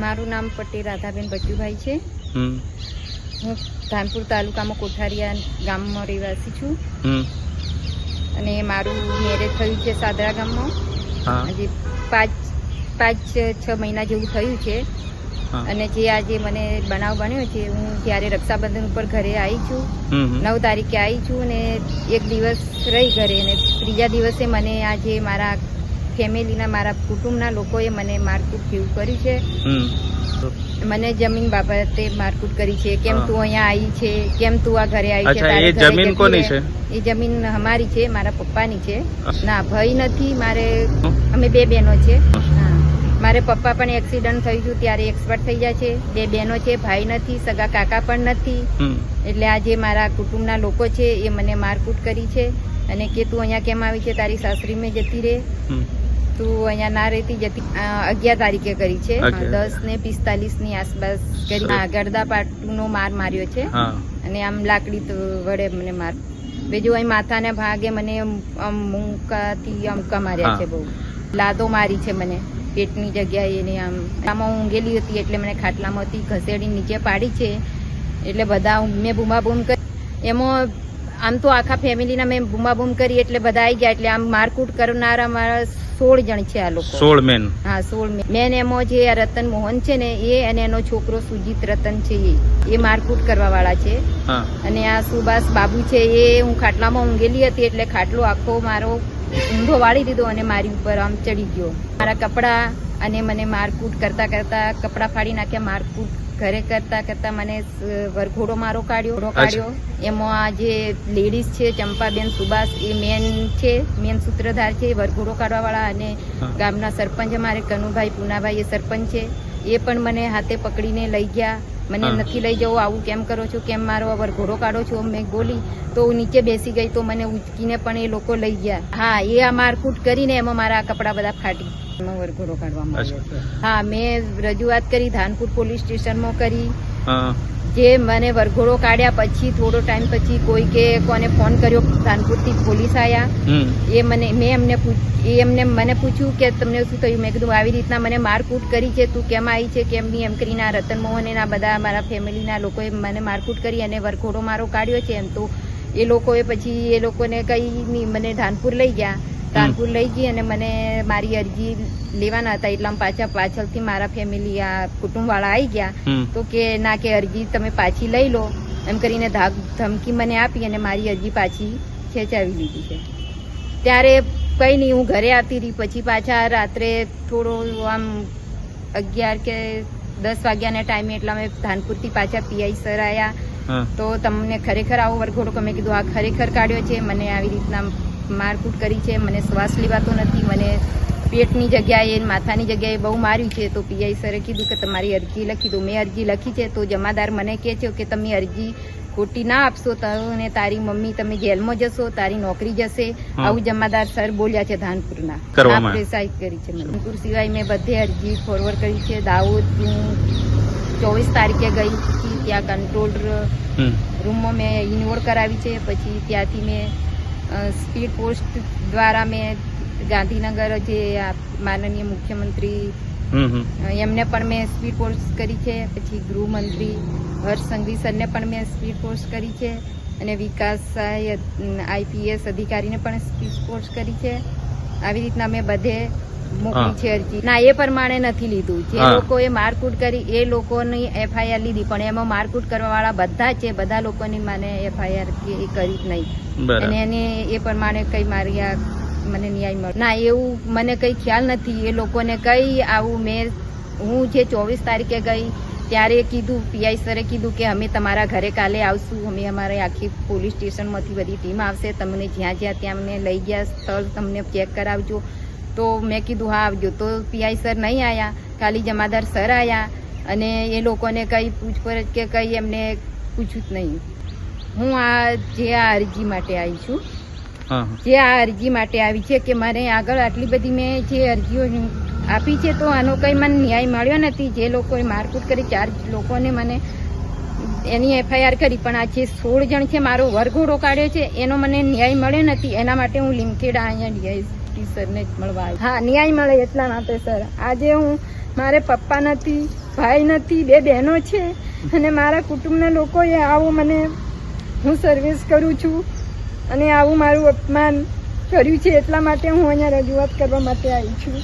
મારું નામ પટેલ રાધાબેન બચુભાઈ છે. હું ધાનપુર તાલુકામાં કોઠારિયા ગામમાં રહેવાસી છું. અને મારું મેરેજ થયું છે સાદરા ગામમાં. આજે પાંચ પાંચ છ મહિના જેવું થયું છે. અને જે આજે મને બનાવ બન્યો છે હું જ્યારે રક્ષાબંધન ઉપર ઘરે આવી છું. નવ તારીખે આવી છું ને એક દિવસ રહી ઘરે ને ત્રીજા દિવસે મને આજે મારા ફેમિલીના મારા કુટુંબના લોકોએ મને મારકૂટ જેવું કર્યું છે. મને જમીન બાબતે મારકૂટ કરી છે. કેમ તું અહીંયા આવી છે? કેમ તું આ ઘરે આવી છે? એ જમીન કોની છે? એ જમીન અમારી છે મારા પપ્પાની છે. ના ભાઈ નથી મારે અમે બે બહેનો છે. હા. મારે પપ્પા પણ એક્સિડન્ટ થયું હતું ત્યારે એક્સપર્ટ થઈ ગયા છે. બે બહેનો છે ભાઈ નથી સગા કાકા પણ નથી. એટલે આજે મારા કુટુંબના લોકો છે એ મને મારકૂટ કરી છે. અને કે તું અહીંયા કેમ આવી છે તારી સાસરી મેં જતી રહે. તું અહીંયા ના રહેતી જતી અગિયાર તારીખે કરી છે. દસ ને પિસ્તાલીસની આસપાસ કરી ગરદા પાટનો માર માર્યો છે. અને આમ લાકડી તો વડે મને માર બીજું અહીં માથાને ભાગે મને મુંકાથી અમકા માર્યા છે બહુ. લાદો મારી છે મને પેટની જગ્યાએ એને આમ. આમાં ઊંઘેલી હતી એટલે મને ખાટલામાંથી ઘસેડી નીચે પાડી છે. એટલે બધા મેં બૂમાબૂમ કરી એમાં આમ તો આખા ફેમિલીના મેં બૂમાબૂમ કરી એટલે બધા આવી ગયા એટલે આમ મારકૂટ કરનારા મારા સોળ જણ છે આ લોકો. સોળ મેન હા સોળ મેન એમાં જે આ રતન મોહન છે ને એ અને એનો છોકરો સુજીત રતન છે એ. એ મારકૂટ કરવા વાળા છે અને આ સુભાષ બાબુ છે એ હું ખાટલામાં ઊંઘેલી હતી એટલે ખાટલો આખો મારો ઊંધો વાળી દીધો અને મારી ઉપર આમ ચડી ગયો. મારા કપડા અને મને મારકૂટ કરતા કરતા કપડા ફાડી નાખ્યા મારકૂટ ઘરે કરતા કરતા મને વરઘોડો મારો કાઢ્યો. કાઢ્યો. એમાં આ જે લેડીઝ છે ચંપાબેન સુભાષ એ મેન છે મેન સૂત્રધાર છે વરઘોડો કાઢવાવાળા અને ગામના સરપંચ અમારે કનુભાઈ પૂનાભાઈ એ સરપંચ છે. એ પણ મને હાથે પકડીને લઈ ગયા. મને નથી લઈ જવું આવું કેમ કરો છો? કેમ મારો વરઘોડો કાઢો છો? મેં બોલી તો નીચે બેસી ગઈ તો મને ઉચકીને પણ એ લોકો લઈ ગયા. હા એ આ મારકૂટ કરીને એમાં મારા કપડાં બધા ફાટી. વરઘોડો કાઢવામાં આવ્યો અચ્છા. હા મેં રજૂઆત કરી ધાનપુર પોલીસ સ્ટેશનમાં કરી. જે મને વરઘોડો કાઢ્યા પછી થોડો ટાઈમ પછી કોઈ કે કોને ફોન કર્યો ધાનપુરથી પોલીસ આવ્યા એ મને મેં એમને એ એમને મને પૂછ્યું કે તમને શું થયું? મેં કીધું આવી રીતના મને મારકૂટ કરી છે. તું કેમ આવી છે? કેમ નહીં? એમ કરીને આ રતન મોહન એના બધા મારા ફેમિલીના લોકોએ મને મારકૂટ કરી અને વરઘોડો મારો કાઢ્યો છે. એમ તો એ લોકોએ પછી એ લોકોને કઈ નહીં મને ધાનપુર લઈ ગયા. ધાનપુર લઈ ગઈ અને મને મારી અરજી લેવાના હતા એટલા પાછા પાછળથી મારા ફેમિલી આ કુટુંબવાળા આવી ગયા. તો કે ના કે અરજી તમે પાછી લઈ લો. એમ કરીને ધમકી મને આપી અને મારી અરજી પાછી ખેંચાવી લીધી છે. ત્યારે કઈ નહીં હું ઘરે આવતી રહી. પછી પાછા રાત્રે થોડો આમ અગિયાર કે દસ વાગ્યાના ટાઈમે એટલા અમે ધાનપુરથી પાછા પીઆઈ સર આવ્યા તો તમને ખરેખર આવો વરઘોડો મેં કીધું આ ખરેખર કાઢ્યો છે. મને આવી રીતના મારકૂટ કરી છે મને શ્વાસ લેવાતો નથી મને પેટની જગ્યાએ માથાની જગ્યાએ બહુ માર્યું છે તો પીઆઈ સરે કીધું કે તમારી અરજી લખી દો. મેં અરજી લખી છે તો જમાદાર મને કહે છે કે તમે અરજી ખોટી ના આપશો તો તારી મમ્મી તમે જેલમાં જશો તારી નોકરી જશે. આવું જમાદાર સર બોલ્યા છે ધાનપુરના. કરવામાં કરી છે ધાનપુર સિવાય મેં બધે અરજી ફોરવર્ડ કરી છે. દાઉદ હું ચોવીસ તારીખે ગઈ હતી ત્યાં કંટ્રોલ રૂમમાં મેં ઇન્વોલ્વ કરાવી છે પછી ત્યાંથી મેં સ્પીડ પોસ્ટ દ્વારા મેં ગાંધીનગર જે માનનીય મુખ્યમંત્રી એમને પણ મેં સ્પીડ પોસ્ટ કરી છે પછી ગૃહમંત્રી હર્ષ સંઘવી સરને પણ મેં સ્પીડ પોસ્ટ કરી છે અને વિકાસ સહાય આઈપીએસ અધિકારીને પણ સ્પીડ પોસ્ટ કરી છે. આવી રીતના મેં બધે મોકલી છે અરજી. ના એ પ્રમાણે નથી લીધું. જે. લોકોએ મારકુટ કરી એ લોકોની એફઆઈઆર લીધી. પણ એમાં મારકુટ કરવા વાળા બધા છે બધા લોકોની મને એફઆઈઆર કરી જ નહીં. અને એને એ પ્રમાણે કઈ મારી આ મને ન્યાય મળે. ના એવું મને કઈ ખ્યાલ નથી. એ લોકોને કઈ આવું મેં હું જે ચોવીસ તારીખે ગઈ ત્યારે કીધું પીઆઈ સરે કીધું કે અમે તમારા ઘરે કાલે આવશું. અમે અમારે આખી પોલીસ સ્ટેશનમાંથી બધી ટીમ આવશે. તમને જ્યાં જ્યાં ત્યાં અમને લઈ ગયા સ્થળ તમને ચેક કરાવજો. તો મેં કીધું હા આવજો. તો પીઆઈ સર નહીં આવ્યા ખાલી જમાદાર સર આવ્યા અને એ લોકોને કંઈ પૂછપરછ કે કંઈ એમને પૂછ્યું જ નહીં. હું આ જે આ અરજી માટે આવી છું જે આ અરજી માટે આવી છે કે મારે આગળ આટલી બધી મેં જે અરજીઓ આપી છે તો આનો કંઈ મને ન્યાય મળ્યો નથી. જે લોકોએ મારકૂટ કરી ચાર લોકોને મને એની એફઆઈઆર કરી પણ આ જે સોળ જણ છે મારો વરઘોડો કાઢ્યો છે એનો મને ન્યાય મળ્યો નથી. એના માટે હું લીમખેડા અહીંયા ડીઆઈસી સરને જ મળવા હા, ન્યાય મળે એટલા માટે, સર. આજે હું, મારે પપ્પા નથી, ભાઈ નથી, બે બહેનો છે, અને મારા કુટુંબના લોકોએ આવું મને, હું સર્વિસ કરું છું, અને આવું મારું અપમાન કર્યું છે એટલા માટે હું અહીંયા રજૂઆત કરવા માટે આવી છું.